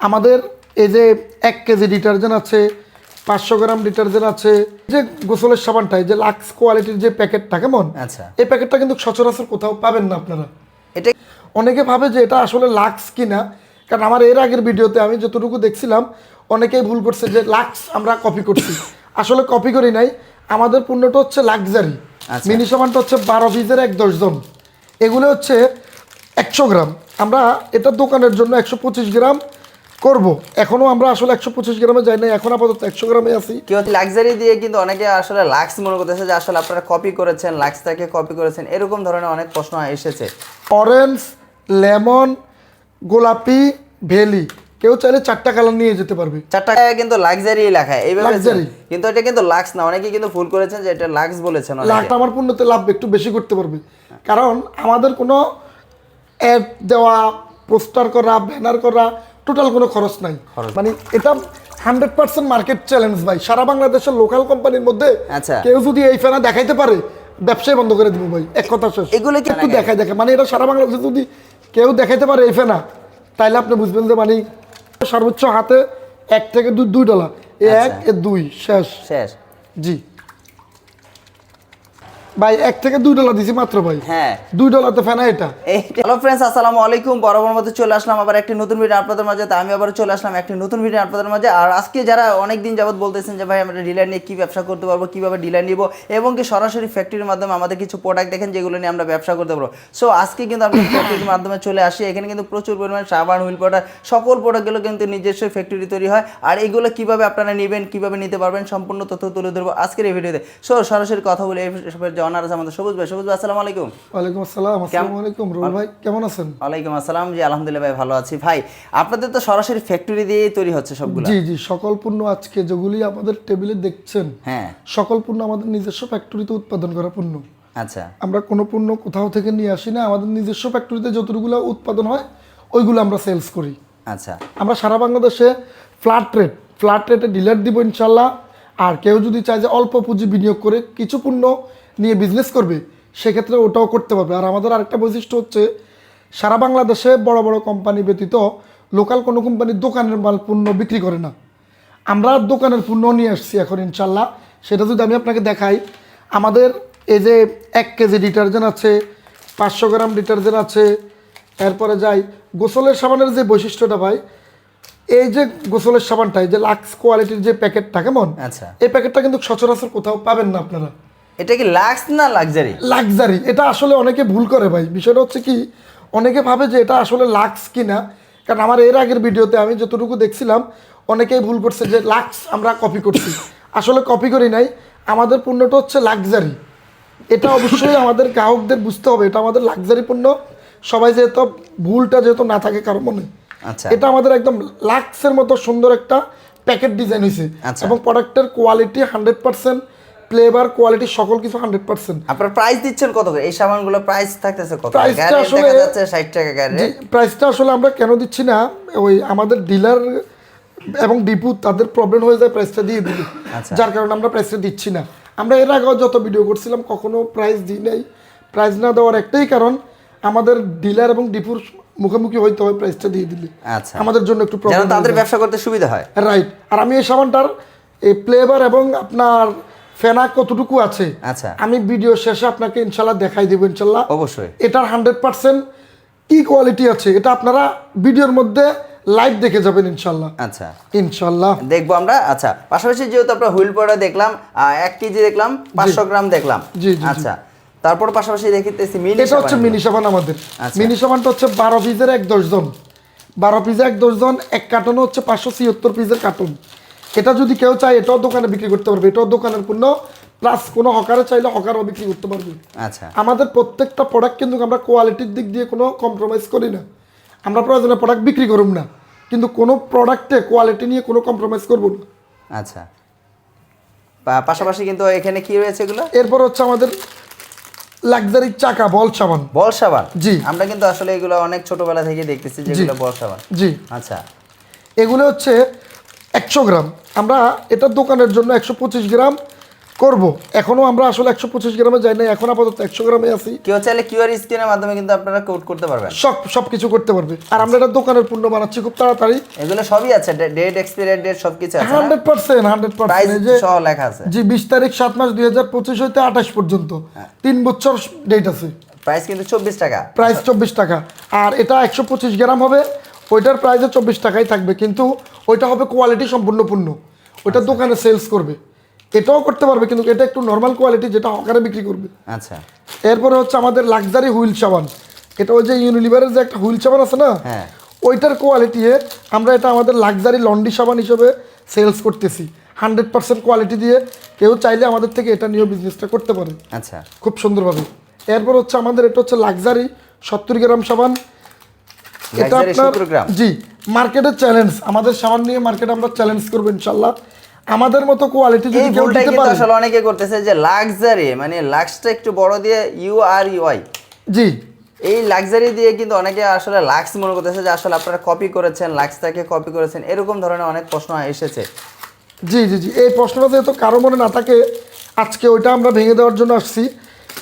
আমাদের এই যে এক কেজি ডিটারজেন্ট আছে পাঁচশো গ্রাম ডিটারজেন্ট আছে যে গোসলের সাবানটাই যে লাক্স কোয়ালিটির যে প্যাকেটটা কেমন? আচ্ছা। এই প্যাকেটটা কিন্তু সচরাচর কোথাও পাবেন না আপনারা। এটা অনেকে ভাবে যে এটা আসলে লাক্স কিনা কারণ আমার এর আগের ভিডিওতে আমি যতটুকু দেখছিলাম অনেকেই ভুল করছে যে লাক্স আমরা কপি করছি। আসলে কপি করি নাই আমাদের পণ্যটা হচ্ছে লাক্সারি আচ্ছা। মিনি সামানটা হচ্ছে বারো পিসের এক দশজন এগুলো হচ্ছে একশো গ্রাম। আমরা এটা দোকানের জন্য একশো পঁচিশ গ্রাম করব। এখনও আমরা আসলে একশো পঁচিশ গ্রামে যাই না এখন আপাতত একশো গ্রামে আছি। কি হচ্ছে লাক্সারি দিয়ে কিন্তু অনেকে আসলে লাক্স মনে করতেছে যে আসলে আপনারা কপি করেছেন লাক্সটাকে কপি করেছেন এরকম ধরনের অনেক প্রশ্ন এসেছে। অরেঞ্জ লেমন গোলাপি ভেলি কেউ চাইলে চারটা কালার নিয়ে যেতে পারবে। চারটা কিন্তু লাক্সারি লেখায় এইভাবে। কিন্তু এটা কিন্তু লাক্স না অনেকে কিন্তু ভুল করেছেন যে এটা লাক্স বলেছেন। লাখটা আমার পণ্যতে লাভ একটু বেশি করতে পারবে। কারণ আমাদের কোনো অ্যাড দেওয়া পোস্টার করা ব্যানার করা টোটাল কোনো খরচ নাই। মানে এটা হান্ড্রেড পার্সেন্ট মার্কেট চ্যালেঞ্জ ভাই। সারা বাংলাদেশের লোকাল কোম্পানির মধ্যে আচ্ছা। কেউ যদি এই ফেনা দেখাইতে পারে ব্যবসায় বন্ধ করে দিব ভাই। এক কথা শেষ। এগুলো কি একটু দেখায় দেখে মানে এটা সারা বাংলাদেশে যদি কেউ দেখাইতে পারে এই ফেনা তাইলে আপনি বুঝবেন যে মানে সর্বোচ্চ হাতে এক থেকে দুই দুই ডলার। এ এক এ দুই। শেষ। শেষ। জি। ভাই এক থেকে দুই ডলার দিছি মাত্র ভাই। হ্যাঁ। দুই ডলারতে ফেনা এটা। হ্যালো ফ্রেন্ডস আসসালামু আলাইকুম। বরাবর মতো চলে আসলাম আবার একটি নতুন ভিডিও আপনাদের মাঝে। তো আমি আবার চলে আসলাম একটি নতুন ভিডিও আপনাদের মাঝে। আর আজকে যারা অনেক দিন যাবত বলতেছেন যে ভাই আমরা ডিলার নিয়ে কি ব্যবসা করতে পারব? কীভাবে ডিলার নিব? এবং কি সরাসরি ফ্যাক্টরির মাধ্যমে আমাদের কিছু প্রোডাক্ট দেখেন যেগুলো নিয়ে আমরা ব্যবসা করতে পারব। সো আজকে কিন্তু আমরা ফ্যাক্টরির মাধ্যমে চলে আসি। এখানে কিন্তু প্রচুর পরিমাণে সাবান হুইল পাউডার সকল প্রোডাক্টগুলো কিন্তু নিজস্ব ফ্যাক্টরি তৈরি হয়। আর এগুলো কীভাবে আপনারা নেবেন কীভাবে নিতে পারবেন সম্পূর্ণ তথ্য তুলে ধরবো আজকের এই ভিডিওতে সো সরাসরি কথা বলে এই অনার আছে আমাদের সবুজ ভাই। সবুজ ভাই আসসালামু আলাইকুম। ওয়ালাইকুম আসসালাম আসসালামু আলাইকুম রুল ভাই কেমন আছেন? ওয়ালাইকুম আসসালাম জি আলহামদুলিল্লাহ ভাই ভালো আছি। ভাই আপনাদের তো সরাসরি ফ্যাক্টরি দিয়েই তৈরি হচ্ছে সবগুলো। জি জি সকল পণ্য আজকে যেগুলি আমাদের টেবিলে দেখছেন হ্যাঁ। সকল পণ্য আমাদের নিজস্ব ফ্যাক্টরিতে উৎপাদন করা পণ্য। আচ্ছা। আমরা কোনো পণ্য কোথাও থেকে নিয়ে আসি না আমাদের নিজস্ব ফ্যাক্টরিতে যতটুকুলো উৎপাদন হয় ওইগুলো আমরা সেলস করি। আচ্ছা। আমরা সারা বাংলাদেশে ফ্ল্যাট রেট ফ্ল্যাট রেটে ডিলার দিব ইনশাল্লাহ আর কেউ যদি চায় যে অল্প পুঁজি বিনিয়োগ করে কিছু পণ্য নিয়ে বিজনেস করবে সেক্ষেত্রে ওটাও করতে পারবে। আর আমাদের আরেকটা বৈশিষ্ট্য হচ্ছে সারা বাংলাদেশে বড় বড় কোম্পানি ব্যতীত লোকাল কোনো কোম্পানি দোকানের মাল পণ্য বিক্রি করে না। আমরা দোকানের পণ্য নিয়ে আসছি এখন ইনশাল্লাহ। সেটা যদি আমি আপনাকে দেখাই আমাদের এই যে এক কেজি ডিটারজেন্ট আছে পাঁচশো গ্রাম ডিটারজেন্ট আছে এরপরে যাই গোসলের সাবানের যে বৈশিষ্ট্যটা ভাই এই যে গোসলের সাবানটা এই যে লাক্স কোয়ালিটির যে প্যাকেটটা কেমন? আচ্ছা। এই প্যাকেটটা কিন্তু সচরাচর কোথাও পাবেন না আপনারা। এটা কি লাক্স না লাক্সারি লাক্সারি এটা আসলে অনেকে ভুল করে ভাই। বিষয়টা হচ্ছে কি অনেকে ভাবে যে এটা আসলে লাক্স কিনা। কারণ আমার এর আগের ভিডিওতে আমি যতটুকু দেখছিলাম অনেকেই ভুল করছে যে লাক্স আমরা কপি করছি। আসলে কপি করি নাই। আমাদের পণ্যটা হচ্ছে লাক্সারি এটা অবশ্যই আমাদের গ্রাহকদের বুঝতে হবে। এটা আমাদের লাক্সারি পণ্য। সবাই যেহেতু ভুলটা যেহেতু না থাকে কারও মনে। আচ্ছা। এটা আমাদের একদম লাক্সের মতো সুন্দর একটা প্যাকেট ডিজাইন হয়েছে। এবং প্রোডাক্টের quality hundred percent flavour quality সকল কিছু হান্ড্রেড পার্সেন্ট আপনার প্রাইস দিচ্ছেন কত করে? এই সাবানগুলো প্রাইস থাকতেছে কত? Price টা গাড়ি আসলে- যাচ্ছে ষাট টাকা গাড়ি প্রাইসটা আসলে আমরা কেন দিচ্ছি না? ওই আমাদের ডিলার এবং ডিপু তাদের প্রবলেম হয়ে যায় প্রাইসটা দিয়ে দিল আচ্ছা। যার কারণে আমরা প্রাইসটা দিচ্ছি না। আমরা এর আগেও যত ভিডিও করছিলাম কখনো প্রাইস দিই নাই। প্রাইস না দেওয়ার একটাই কারণ আমাদের ডিলার এবং ডিপুর মুখোমুখি হইতে হয় প্রাইসটা দিয়ে দিলে। আচ্ছা। আমাদের জন্য একটু প্রবলেম তাদের ব্যবসা করতে সুবিধা হয়। রাইট আর আমি এই সাবানটার এই ফ্লেভার এবং আপনার ফেনা কতটুকু আছে? আচ্ছা। আমি ভিডিও শেষে আপনাকে ইনশাল্লাহ দেখাই দেবো ইনশাল্লাহ। অবশ্যই। এটার হান্ড্রেড পার্সেন্ট কি কোয়ালিটি আছে? এটা আপনারা ভিডিওর মধ্যে লাইভ দেখে যাবেন ইনশাল্লাহ। আচ্ছা। ইনশাল্লাহ। দেখব আমরা। আচ্ছা পাশাপাশি যেহেতু আমরা হুইল পাউডার দেখলাম এক কেজি দেখলাম পাঁচশো গ্রাম দেখলাম। জি। আচ্ছা তারপর পাশাপাশি দেখতেছি মিনি এটা হচ্ছে মিনি সাবান আমাদের। আচ্ছা। মিনি সাবানটা হচ্ছে বারো পিসের এক দশজন বারো পিসের এক দশজন এক কার্টন হচ্ছে পাঁচশো ছিয়াত্তর পিসের কার্টন এটা যদি কেউ চায় এটাও দোকানে বিক্রি করতে পারবে। এটাও দোকানের পণ্য। প্লাস কোনো হকারে চাইলে হকারও বিক্রি করতে পারবে। আচ্ছা। আমাদের প্রত্যেকটা প্রোডাক্ট কিন্তু আমরা কোয়ালিটির দিক দিয়ে কোনো কম্প্রোমাইজ করি না। আমরা প্রয়োজনে প্রোডাক্ট বিক্রি করুম না। কিন্তু কোনো প্রোডাক্টে কোয়ালিটি নিয়ে কোনো কম্প্রোমাইজ করব না। আচ্ছা। পাশাপাশি কিন্তু এখানে কি রয়েছে এগুলো? এরপর হচ্ছে আমাদের লাক্সারি চাকা বল সাবান। বল সাবান? জি। আমরা কিন্তু আসলে এগুলো অনেক ছোটবেলা থেকে দেখতেছি যেগুলো বল সাবান। জি। আচ্ছা। এগুলো হচ্ছে একশো গ্রাম। আমরা এটা দোকানের জন্য একশো পঁচিশ গ্রাম করব। এখনও আমরা আসলে একশো পঁচিশ গ্রামে যাই না এখন আপাতত একশো গ্রামে আছি। কেউ চাইলে কিউআর স্ক্রিনের মাধ্যমে কিন্তু আপনারা কোড করতে পারবেন। সব সব কিছু করতে পারবে। আর আমরা এটা দোকানের পণ্য বানাচ্ছি খুব তাড়াতাড়ি। এগুলো সবই আছে ডেট এক্সপায়ার ডেট সবকিছু আছে হান্ড্রেড পার্সেন্ট হান্ড্রেড পার্সেন্ট। যে সহ লেখা আছে। জি বিশ তারিখ সাত মাস দুই হাজার পঁচিশ হইতে আঠাশ পর্যন্ত। তিন বছর ডেট আছে। প্রাইস কিন্তু চব্বিশ টাকা। প্রাইস চব্বিশ টাকা। আর এটা একশো পঁচিশ গ্রাম হবে। ওইটার প্রাইসে চব্বিশ টাকাই থাকবে। কিন্তু ওইটা হবে কোয়ালিটি সম্পূর্ণ পণ্য ওইটা দোকানে সেলস করবে। এটাও করতে পারবে কিন্তু এটা একটু নর্মাল কোয়ালিটি যেটা হকারে বিক্রি করবে। আচ্ছা। এরপরে হচ্ছে আমাদের লাক্সারি হুইল সাবান। এটা ওই যে ইউনিলিভারের যে একটা হুইল সাবান আছে না? হ্যাঁ। ওইটার কোয়ালিটি আমরা এটা আমাদের লাক্সারি লন্ডি সাবান হিসেবে সেলস করতেছি। হান্ড্রেড পার্সেন্ট কোয়ালিটি দিয়ে কেউ চাইলে আমাদের থেকে এটা নিয়েও বিজনেসটা করতে পারে। আচ্ছা। খুব সুন্দরভাবে। এরপর হচ্ছে আমাদের এটা হচ্ছে লাক্সারি সত্তর গ্রাম সাবান। এটা আপনার 70 জি মার্কেটের চ্যালেঞ্জ আমাদের সাবান নিয়ে মার্কেটে আমরা চ্যালেঞ্জ করব ইনশাল্লাহ। আমাদের মতো কোয়ালিটি যদি কেউ দিতে পারে। আসলে অনেকে করতেছে যে লাক্সারি মানে লাক্সটা একটু বড় দিয়ে ইউ আর ইউআই জি। এই লাক্সারি দিয়ে কিন্তু অনেকে আসলে লাক্স মনে করতেছে যে আসলে আপনারা কপি করেছেন লাক্সটাকে কপি করেছেন এরকম ধরনের অনেক প্রশ্ন এসেছে। জি জি জি। এই প্রশ্নটা যেহেতু কারও মনে না থাকে আজকে ওইটা আমরা ভেঙে দেওয়ার জন্য আসছি।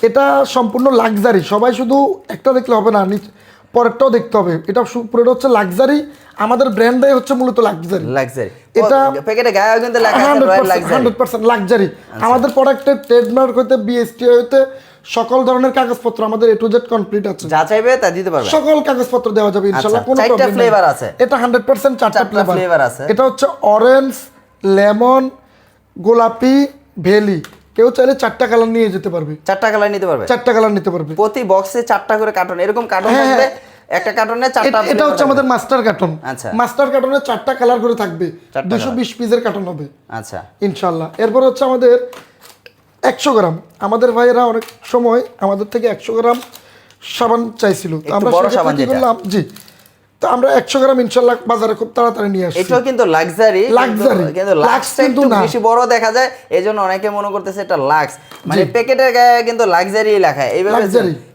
এটা সম্পূর্ণ লাক্সারি সবাই শুধু একটা দেখলে হবে না পরেরটাও দেখতে হবে। এটা পুরোটা হচ্ছে লাক্সারি আমাদের ব্র্যান্ডটাই হচ্ছে মূলত লাক্সারি লাক্সারি এটা- প্যাকেটে গায়ে কিন্তু লেখা আছে royal luxury hundred percent luxury আমাদের প্রোডাক্টের ট্রেডমার্ক হইতে বিএসটি হইতে সকল ধরনের কাগজপত্র আমাদের এ টু জেড কমপ্লিট আছে। যা চাইবে তা দিতে পারবে। সকল কাগজপত্র দেওয়া যাবে ইনশাআল্লাহ আচ্ছা, কোনো চারটা প্রবলেম flavor আছে। এটা হান্ড্রেড পার্সেন্ট চারটা চারটা ফ্লেভার আছে। এটা হচ্ছে অরেঞ্জ লেমন গোলাপি ভেলি। কেউ চাইলে চারটা কালার নিয়ে যেতে পারবে। চারটা কালার নিতে পারবে। চারটা কালার নিতে পারবে। প্রতি বক্সে চারটা করে কার্টন এরকম কার্টন হ্যাঁ, থাকবে একটা কার্টনে চারটা এটা- হচ্ছে আমাদের মাস্টার কার্টন আচ্ছা। মাস্টার কার্টনে চারটা কালার করে থাকবে। চারটা দুশো বিশ পিসের কার্টন হবে। আচ্ছা। ইনশাল্লাহ এরপর হচ্ছে আমাদের একশো গ্রাম। আমাদের ভাইয়েরা অনেক সময় আমাদের থেকে একশো গ্রাম সাবান চাইছিল। আমরা বড় সাবান যেটা। জি। তো আমরা একশো গ্রাম ইনশাল্লাহ বাজারে খুব তাড়াতাড়ি নিয়ে আসছি এটাও কিন্তু লাক্সারি Luxury। কিন্তু লাক্সটা কিন্তু না। বেশি বড় দেখা যায় এই জন্য অনেকে মনে করতেছে এটা লাক্স মানে প্যাকেটের গায়ে কিন্তু লাক্সারি লেখা এইভাবে।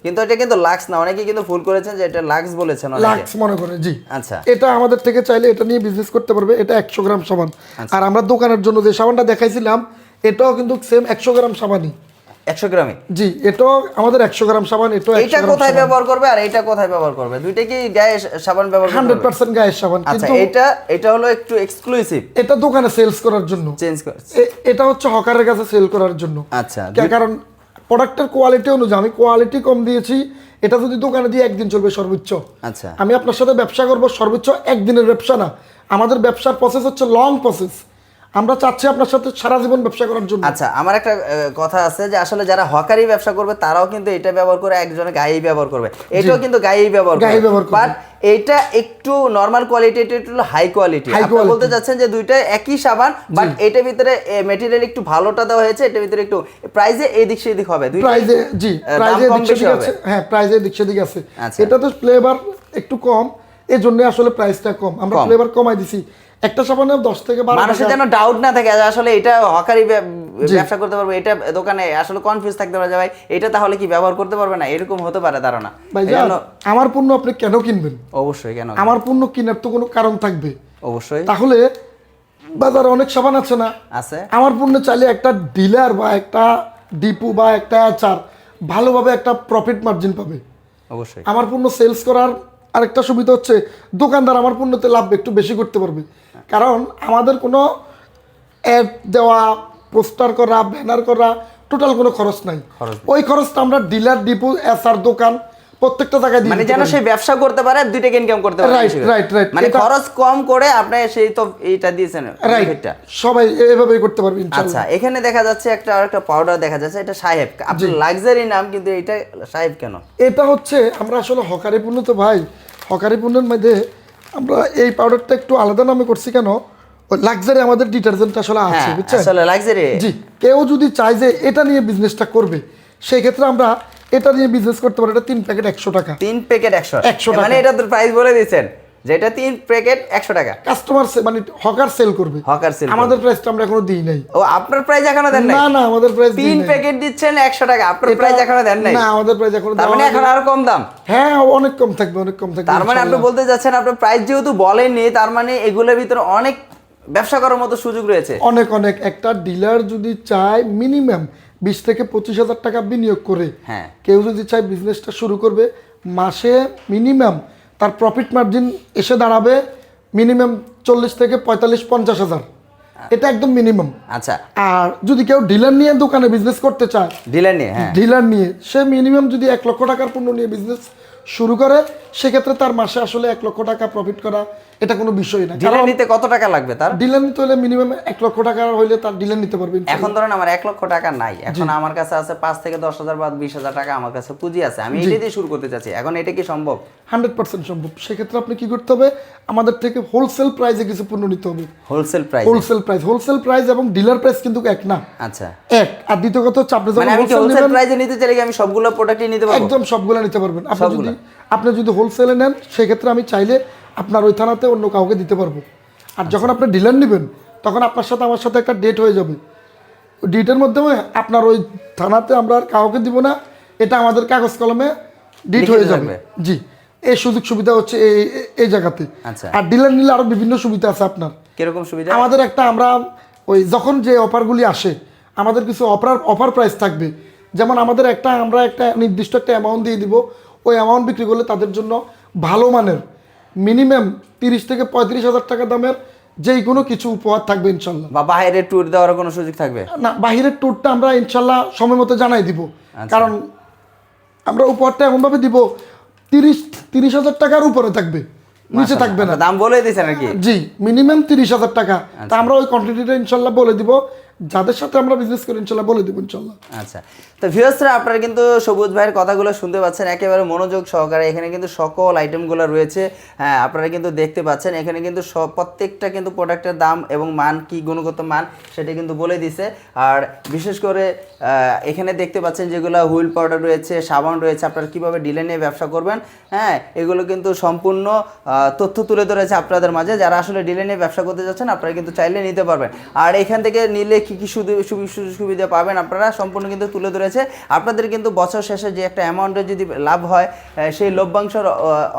কিন্তু এটা কিন্তু লাক্স না অনেকে কিন্তু ভুল করেছেন যে এটা লাক্স বলেছেন অনেকে লাক্স মনে করে জি আচ্ছা এটা আমাদের থেকে চাইলে এটা নিয়ে বিজনেস করতে পারবে এটা একশো গ্রাম সাবান আচ্ছা। আর আমরা দোকানের জন্য যে সাবানটা দেখাইছিলাম এটাও কিন্তু সেম একশো গ্রাম সাবানই একশো গ্রামে জি এটাও আমাদের একশো গ্রাম সাবান এটাও এইটা কোথায় ব্যবহার করবে আর এইটা কোথায় ব্যবহার করবে? দুইটা কি গায়ে সাবান ব্যবহার করবে পার্সেন্ট গায়ের সাবান আচ্ছা কিন্তু এটা এটা হলো একটু এক্সক্লুসিভ এটা দোকানে সেলস করার জন্য। চেঞ্জ করে এটা হচ্ছে হকারের কাছে সেল করার জন্য। আচ্ছা কারণ প্রোডাক্টের কোয়ালিটি অনুযায়ী আমি কোয়ালিটি কম দিয়েছি এটা যদি দোকানে দিয়ে একদিন চলবে সর্বোচ্চ। আচ্ছা। আমি আপনার সাথে ব্যবসা করব সর্বোচ্চ একদিনের ব্যবসা না। আমাদের ব্যবসার প্রসেস হচ্ছে লং প্রসেস আমরা চাচ্ছি আপনার সাথে সারা জীবন ব্যবসা করার জন্য। আচ্ছা আমার একটা কথা আছে যে আসলে যারা হকারি ব্যবসা করবে তারাও কিন্তু এটা ব্যবহার করে একজনে গায়েই ব্যবহার করবে। এটাও কিন্তু গায়েই ব্যবহার গায়েই ব্যবহার করবে। বাট এটা একটু নর্মাল কোয়ালিটি এটা একটু হাই কোয়ালিটি আপনি বলতে। চাচ্ছেন যে দুইটা একই সাবান বাট এটার ভিতরে মেটেরিয়াল একটু ভালোটা দেওয়া হয়েছে এটার ভিতরে একটু প্রাইসে এই দিক সেদিক হবে। দুইটা প্রাইজে জি প্রাইজে কম দিক বেশি সেদিক আছে। হ্যাঁ প্রাইজে দিক সেদিক আছে। এটা তো ফ্লেভার একটু কম এই জন্য আসলে প্রাইসটা কম। আমরা ফ্লেভার কমাই দিছি। একটা সাবানে দশ থেকে বারো মানুষের যেন ডাউট না থাকে আসলে এটা হকারি ব্যবসা করতে পারবে এটা দোকানে আসলে কনফিউজ থাকতে পারে ভাই এটা তাহলে কি ব্যবহার করতে পারবে না? এরকম হতে পারে ধারণা। ভাই আমার পণ্য আপনি কেন কিনবেন? অবশ্যই কেন? আমার পণ্য কেনার তো কোনো কারণ থাকবে। অবশ্যই। তাহলে বাজারে অনেক সাবান আছে না? আছে। আমার পণ্য চাইলে একটা ডিলার বা একটা ডিপু বা একটা আচার ভালোভাবে একটা প্রফিট মার্জিন পাবে। অবশ্যই। আমার পণ্য সেলস করার আরেকটা সুবিধা হচ্ছে দোকানদার আমার পণ্যতে লাভ একটু বেশি করতে পারবে। কারণ আমাদের কোনো অ্যাড দেওয়া পোস্টার করা ব্যানার করা টোটাল কোনো খরচ নাই ওই খরচটা আমরা ডিলার ডিপু এসআর দোকান প্রত্যেকটা জায়গায় মানে যেন পারি। সে ব্যবসা করতে পারে ইনকাম করতে পারে করে। right, right. মানে খরচ কম করে আপনি সেই তো এইটা দিয়েছেন রাইট। সবাই এভাবেই করতে পারবে ইনশাআল্লাহ আচ্ছা এখানে দেখা যাচ্ছে একটা আরেকটা পাউডার দেখা যাচ্ছে এটা সাহেব আপনার লাক্সারি নাম কিন্তু এটা সাহেব কেন এটা হচ্ছে আমরা আসলে হকারি পণ্য তো ভাই হকারি পণ্যের মধ্যে আমরা এই পাউডারটা একটু আলাদা নামে করছি কেন? লাক্সারি আমাদের ডিটারজেন্ট আসলে আছে হ্যাঁ বুঝছেন? আসলে লাক্সারি জি কেউ যদি চায় যে এটা নিয়ে বিজনেসটা করবে সেই ক্ষেত্রে আমরা এটা নিয়ে বিজনেস করতে পারি। এটা তিন প্যাকেট একশো টাকা। তিন প্যাকেট একশো। 100 টাকা। মানে এটা তো প্রাইস বলে দিচ্ছেন যেটা তিন প্যাকেট একশো টাকা। কাস্টমার মানে হকার সেল করবে। হকার সেল আমাদের প্রাইসটা আমরা এখনও দিই নাই। ও আপনার প্রাইস এখনও দেন নাই? না না আমাদের প্রাইস তিন প্যাকেট দিচ্ছেন একশো টাকা আপনার প্রাইস এখনও দেন নাই? না আমাদের প্রাইস এখনও তার মানে এখন আরও কম দাম? হ্যাঁ অনেক কম থাকবে অনেক কম থাকবে তার মানে আপনি বলতে যাচ্ছেন আপনার প্রাইস যেহেতু বলেননি তার মানে এগুলোর ভিতরে অনেক ব্যবসা করার মতো সুযোগ রয়েছে। অনেক অনেক। একটা ডিলার যদি চায় মিনিমাম বিশ থেকে পঁচিশ হাজার টাকা বিনিয়োগ করে হ্যাঁ। কেউ যদি চায় বিজনেসটা শুরু করবে মাসে মিনিমাম তার প্রফিট মার্জিন এসে দাঁড়াবে মিনিমাম চল্লিশ থেকে পঁয়তাল্লিশ পঞ্চাশ হাজার। এটা একদম মিনিমাম আচ্ছা। আর যদি কেউ ডিলার নিয়ে দোকানে বিজনেস করতে চায় ডিলার নিয়ে হ্যাঁ। ডিলার নিয়ে সে মিনিমাম যদি এক লক্ষ টাকার পণ্য নিয়ে বিজনেস শুরু করে সেক্ষেত্রে তার মাসে আসলে এক লক্ষ টাকা প্রফিট করা এটা কোনো বিষয় না। ডিলার নিতে কত টাকা লাগবে তার? ডিলার নিতে হলে মিনিমাম এক লক্ষ টাকা হইলে তার ডিলার নিতে পারবেন এখন ধরেন আমার এক লক্ষ টাকা নাই। এখন আমার কাছে আছে পাঁচ থেকে দশ হাজার বা বিশ হাজার টাকা আমার কাছে পুঁজি আছে। আমি এটা দিয়ে শুরু করতে চাচ্ছি। এখন এটা কি সম্ভব? হান্ড্রেড পার্সেন্ট সম্ভব। সেক্ষেত্রে আপনি কি করতে হবে? আমাদের থেকে হোলসেল প্রাইসে কিছু পণ্য নিতে হবে। Wholesale price wholesale price wholesale price এবং ডিলার প্রাইস কিন্তু এক না। আচ্ছা। এক। আর দ্বিতীয় কথা হচ্ছে আপনি মানে যখন হোলসেল প্রাইসে নিতে চাইলে কি আমি সবগুলো প্রোডাক্টই নিতে পারব? একদম সবগুলো নিতে পারবেন। আপনি যদি আপনি যদি হোলসেলে নেন সেক্ষেত্রে আমি চাইলে আপনার ওই থানাতে অন্য কাউকে দিতে পারব। আর যখন আপনি ডিলার নেবেন তখন আপনার সাথে আমার সাথে একটা ডেট হয়ে যাবে। ডেটের মাধ্যমে আপনার ওই থানাতে আমরা আর কাউকে দিব না এটা আমাদের কাগজ কলমে ডিট হয়ে যাবে। জি এই সুযোগ সুবিধা হচ্ছে এই এই- এই জায়গাতে। আচ্ছা। আর ডিলার নিলে আরও বিভিন্ন সুবিধা আছে আপনার। কীরকম সুবিধা? আমাদের একটা আমরা ওই যখন যে অফারগুলি আসে আমাদের কিছু অফার অফার প্রাইস থাকবে। যেমন আমাদের একটা আমরা একটা নির্দিষ্ট একটা অ্যামাউন্ট দিয়ে দিব। ওই অ্যামাউন্ট বিক্রি করলে তাদের জন্য ভালো মানের মিনিমাম তিরিশ থেকে পঁয়ত্রিশ হাজার টাকা দামের যেই কোনো কিছু উপহার থাকবে ইনশাল্লাহ। বা বাইরে ট্যুর দেওয়ার কোনো সুযোগ থাকবে? না বাহিরের ট্যুরটা আমরা ইনশাল্লাহ সময় মতো জানাই দিব। আচ্ছা। কারণ আমরা উপহারটা এমনভাবে দিব তিরিশ তিরিশ হাজার টাকার উপরে থাকবে নিচে থাকবে না। দাম বলে দিয়েছেন নাকি জি মিনিমাম তিরিশ হাজার টাকা। তা আমরা ওই কোয়ান্টিটিটা ইনশাল্লাহ বলে দিব যাদের সাথে আমরা বিজনেস করি, ইনশাল্লাহ বলে দিব, ইনশাল্লাহ। আচ্ছা। তো ভিউয়ার্সরা, আপনারা কিন্তু সবুজ ভাইয়ের কথাগুলো শুনতে পাচ্ছেন, একেবারে মনোযোগ সহকারে। এখানে কিন্তু সকল আইটেমগুলো রয়েছে। হ্যাঁ আপনারা কিন্তু দেখতে পাচ্ছেন, এখানে কিন্তু সব প্রত্যেকটা কিন্তু প্রোডাক্টের দাম এবং মান, কি গুণগত মান, সেটা কিন্তু বলে দিছে। আর বিশেষ করে এখানে দেখতে পাচ্ছেন যেগুলো হুইল পাউডার রয়েছে, সাবান রয়েছে, আপনারা কীভাবে ডিলে নিয়ে ব্যবসা করবেন। হ্যাঁ এগুলো কিন্তু সম্পূর্ণ তথ্য তুলে ধরেছে আপনাদের মাঝে। যারা আসলে ডিলে নিয়ে ব্যবসা করতে যাচ্ছেন, আপনারা কিন্তু চাইলে নিতে পারবেন। আর এখান থেকে নিলে কি কি সুযোগ সুবিধা পাবেন আপনারা সম্পূর্ণ কিন্তু তুলে ধরেছে। আপনাদের কিন্তু বছর শেষে যে একটা অ্যামাউন্টের যদি লাভ হয় সেই লভ্যাংশের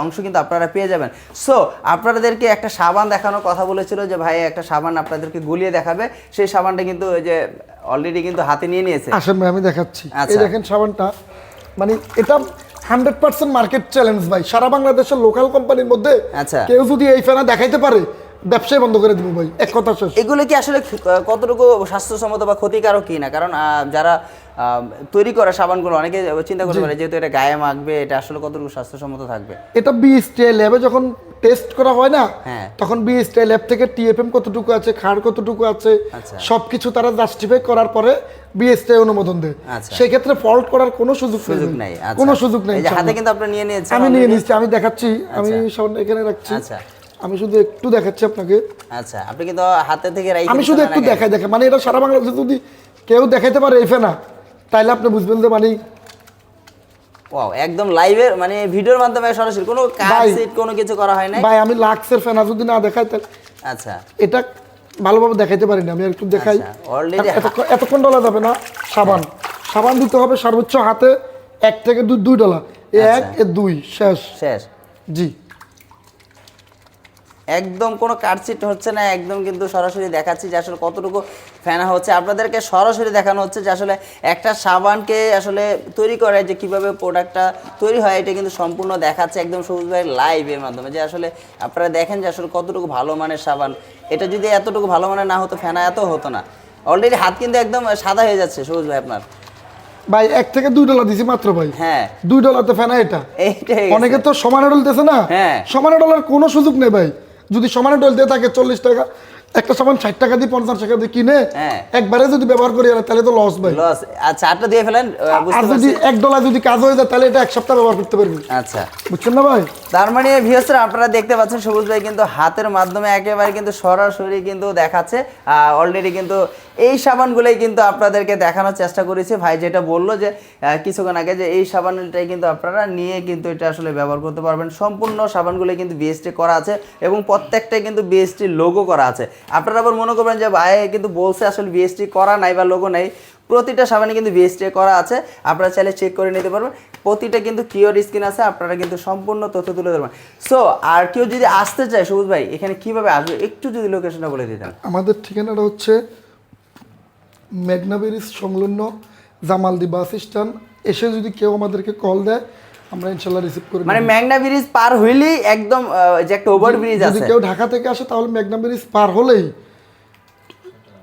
অংশ কিন্তু আপনারা পেয়ে যাবেন। সো আপনাদেরকে একটা সাবান দেখানোর কথা বলেছিল যে ভাই একটা সাবান আপনাদেরকে গুলিয়ে দেখাবে। সেই সাবানটা কিন্তু ওই যে অলরেডি কিন্তু হাতে নিয়ে নিয়েছে। আসেন ভাই আমি দেখাচ্ছি। এই আচ্ছা। দেখেন সাবানটা। মানে এটা হান্ড্রেড পার্সেন্ট মার্কেট চ্যালেঞ্জ ভাই। সারা বাংলাদেশের লোকাল কোম্পানির মধ্যে আচ্ছা। কেউ যদি এই ফেনা দেখাইতে পারে ব্যবসায় বন্ধ করে দিব ভাই এক কথা শেষ এগুলো কি আসলে কতটুকু স্বাস্থ্যসম্মত বা ক্ষতিকারক কি না কারণ যারা তৈরি করা সাবানগুলো অনেকে চিন্তা করতে পারে যেহেতু এটা গায়ে মাখবে এটা আসলে কতটুকু স্বাস্থ্যসম্মত থাকবে এটা বিএসটিআই ল্যাবে যখন টেস্ট করা হয় না হ্যাঁ। তখন বিএসটিআই ল্যাব থেকে টিএফএম কতটুকু আছে খাড় কতটুকু আছে আচ্ছা। সবকিছু তারা জাস্টিফাই করার পরে বিএসটিআই অনুমোদন দেয় আচ্ছা। সেই ক্ষেত্রে ফল্ট করার কোনো সুযোগ নেই সুযোগ। নাই আচ্ছা। কোনো সুযোগ নেই হাতে কিন্তু আপনি নিয়ে নিয়েছেন আমি নিয়ে। নিচ্ছি আমি দেখাচ্ছি আমি এখানে রাখছি আচ্ছা আমি শুধু একটু দেখাচ্ছি আপনাকে। আচ্ছা আপনি কিন্তু হাতে থেকে আমি শুধু একটু দেখাই দেখা মানে এটা সারা বাংলাদেশে যদি কেউ দেখাইতে পারে এই ফেনা তাইলে আপনি বুঝবেন যে মানে Wow, একদম লাইভের মানে ভিডিওর মাধ্যমে সরাসরি কোনো কাজ সেট কোনো কিছু করা হয় নাই? ভাই আমি লাক্সের ফেনা যদি না দেখাই তাহলে আচ্ছা। এটা ভালোভাবে দেখাইতে পারি না আমি একটু দেখাই। আচ্ছা, এত- এতক্ষণ- ডলা যাবে না সাবান। সাবান দিতে হবে সর্বোচ্চ হাতে এক থেকে দুই ডলা এক আচ্ছা। এ দুই শেষ। শেষ। জি। একদম কোনো কাটচিট হচ্ছে না একদম কিন্তু সরাসরি দেখাচ্ছি যে আসলে কতটুকু ফেনা হচ্ছে। আপনাদেরকে সরাসরি দেখানো হচ্ছে যে আসলে একটা সাবানকে আসলে তৈরি করে যে কীভাবে প্রোডাক্টটা তৈরি হয় এটা কিন্তু সম্পূর্ণ দেখাচ্ছে একদম সবুজ ভাই লাইভের মাধ্যমে। যে আসলে আপনারা দেখেন যে আসলে কতটুকু ভালো মানের সাবান। এটা যদি এতটুকু ভালো মানের না হতো ফেনা এত হতো না। অলরেডি হাত কিন্তু একদম সাদা হয়ে যাচ্ছে সবুজ ভাই আপনার। ভাই এক থেকে দুই ডলার দিছি মাত্র ভাই। হ্যাঁ। দুই ডলারতে ফেনা এটা। অনেকে তো সমানে ডলতেছে না? হ্যাঁ। সমানে ডলার কোনো সুযোগ নেই ভাই। যদি সমানে ডোল দিয়ে থাকে চল্লিশ টাকা একটা সামান ষাট টাকা দিয়ে পঞ্চাশ টাকা দিয়ে কিনে হ্যাঁ। একবারে যদি ব্যবহার করি তাহলে তো লস ভাই। লস আচ্ছা আটটা দিয়ে ফেলেন আর যদি এক ডলার যদি কাজ হয়ে যায় তাহলে এটা এক সপ্তাহ ব্যবহার করতে পারবি। আচ্ছা। বুঝছেন না ভাই? তার মানে ভিউসরা আপনারা দেখতে পাচ্ছেন সবুজ ভাই কিন্তু হাতের মাধ্যমে একেবারে কিন্তু সরাসরি কিন্তু দেখাচ্ছে অলরেডি কিন্তু এই সাবানগুলোই কিন্তু আপনাদেরকে দেখানোর চেষ্টা করেছি। ভাই যেটা বলল যে কিছুক্ষণ আগে যে এই সাবানটাই কিন্তু আপনারা নিয়ে কিন্তু এটা আসলে ব্যবহার করতে পারবেন। সম্পূর্ণ সাবানগুলো কিন্তু বিএসটি করা আছে এবং প্রত্যেকটাই কিন্তু বিএসটি লোগো করা আছে। আপনারা আবার মনে করবেন যে, ভাই, কিন্তু বলছে আসলে বিএসটি করা নাই বা লোগো নাই। প্রতিটা সাবানে কিন্তু বিএসটি করা আছে। আপনারা চাইলে চেক করে নিতে পারবেন। প্রতিটা কিন্তু কিওর স্কিন আছে, আপনারা কিন্তু সম্পূর্ণ তথ্য তুলে ধরবেন। সো আর কেউ যদি আসতে চায়, সবুজ ভাই, এখানে কীভাবে আসবে? একটু যদি লোকেশনটা বলে দিতেন। আমাদের ঠিকানাটা হচ্ছে মেঘনা ব্রিজ সংলগ্ন জামালদি বাস স্ট্যান্ড। এসে যদি কেউ আমাদেরকে কল দেয় আমরা ইনশাল্লাহ রিসিভ করে মানে। ম্যাগনা ব্রিজ পার হইলেই একদম যে একটা ওভার ব্রিজ আছে যদি কেউ ঢাকা থেকে আসে তাহলে মেঘনা ব্রিজ পার হলেই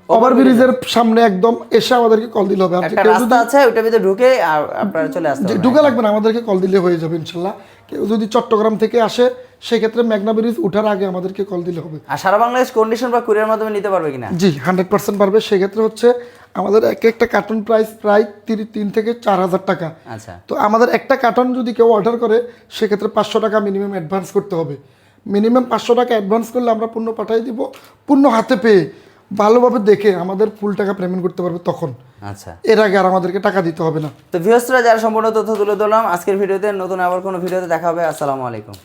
ওভার ব্রিজের সামনে একদম এসে আমাদেরকে কল দিলে হবে। একটা রাস্তা আছে ওইটার ভিতরে ঢুকে আর আপনারা চলে আসতে ঢুকে লাগবে না আমাদেরকে কল দিলে হয়ে যাবে ইনশাল্লাহ। কেউ যদি চট্টগ্রাম থেকে আসে সেক্ষেত্রে মেঘনা ব্রিজ উঠার আগে আমাদেরকে কল দিলে হবে। আর সারা বাংলাদেশ কন্ডিশন বা কুরিয়ার মাধ্যমে নিতে পারবে কিনা? জি হান্ড্রেড পার্সেন্ট পারবে। সেক্ষেত্রে হচ্ছে আমাদের এক একটা কার্টুন প্রাইস প্রায় তিন থেকে চার হাজার টাকা। আচ্ছা। তো আমাদের একটা কার্টন যদি কেউ অর্ডার করে সেক্ষেত্রে পাঁচশো টাকা মিনিমাম অ্যাডভান্স করতে হবে। মিনিমাম পাঁচশো টাকা অ্যাডভান্স করলে আমরা পূর্ণ পাঠিয়ে দিব পূর্ণ হাতে পেয়ে ভালোভাবে দেখে আমাদের ফুল টাকা পেমেন্ট করতে পারবে তখন। আচ্ছা। এর আগে আর আমাদেরকে টাকা দিতে হবে না। তো ভিউসরা যারা সম্পূর্ণ তথ্য তুলে ধরলাম আজকের ভিডিওতে নতুন আবার কোনো ভিডিওতে দেখা হবে। আসসালামু আলাইকুম।